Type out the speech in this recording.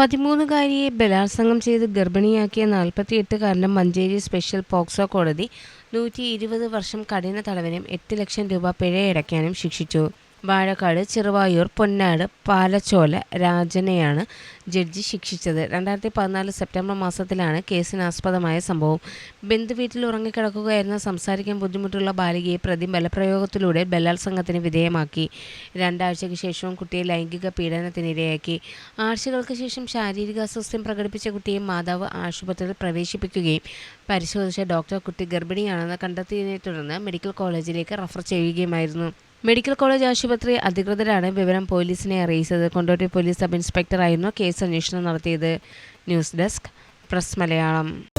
പതിമൂന്നുകാരിയെ ബലാത്സംഗം ചെയ്ത് ഗർഭിണിയാക്കിയ നാൽപ്പത്തിയെട്ടുകാരനും മഞ്ചേരി സ്പെഷ്യൽ പോക്സോ കോടതി നൂറ്റി ഇരുപത് വർഷം കഠിന തടവിനും എട്ട് ലക്ഷം രൂപ പിഴയടയ്ക്കാനും ശിക്ഷിച്ചു. വാഴക്കാട് ചെറുവായൂർ പൊന്നാട് പാലച്ചോല രാജനെയാണ് ജഡ്ജി ശിക്ഷിച്ചത്. രണ്ടായിരത്തി പതിനാല് സെപ്റ്റംബർ മാസത്തിലാണ് കേസിനാസ്പദമായ സംഭവം. ബന്ധുവീട്ടിൽ ഉറങ്ങിക്കിടക്കുകയായിരുന്ന സംസാരിക്കാൻ ബുദ്ധിമുട്ടുള്ള ബാലികയെ പ്രതി ബലപ്രയോഗത്തിലൂടെ ബലാത്സംഗത്തിന് വിധേയമാക്കി. രണ്ടാഴ്ചയ്ക്ക് ശേഷവും കുട്ടിയെ ലൈംഗിക പീഡനത്തിനിരയാക്കി. ആഴ്ചകൾക്ക് ശേഷം ശാരീരിക അസ്വസ്ഥ്യം പ്രകടിപ്പിച്ച കുട്ടിയെ മാതാവ് ആശുപത്രിയിൽ പ്രവേശിപ്പിക്കുകയും പരിശോധിച്ച ഡോക്ടർ കുട്ടി ഗർഭിണിയാണെന്ന് കണ്ടെത്തിയതിനെ തുടർന്ന് മെഡിക്കൽ കോളേജിലേക്ക് റഫർ ചെയ്യുകയുമായിരുന്നു. മെഡിക്കൽ കോളേജ് ആശുപത്രി അധികൃതരാണ് വിവരം പോലീസിനെ അറിയിച്ചത്. കൊണ്ടോട്ടി പോലീസ് സബ് ഇൻസ്പെക്ടറായിരുന്നു കേസ് അന്വേഷണം നടത്തിയത്. News desk press Malayalam.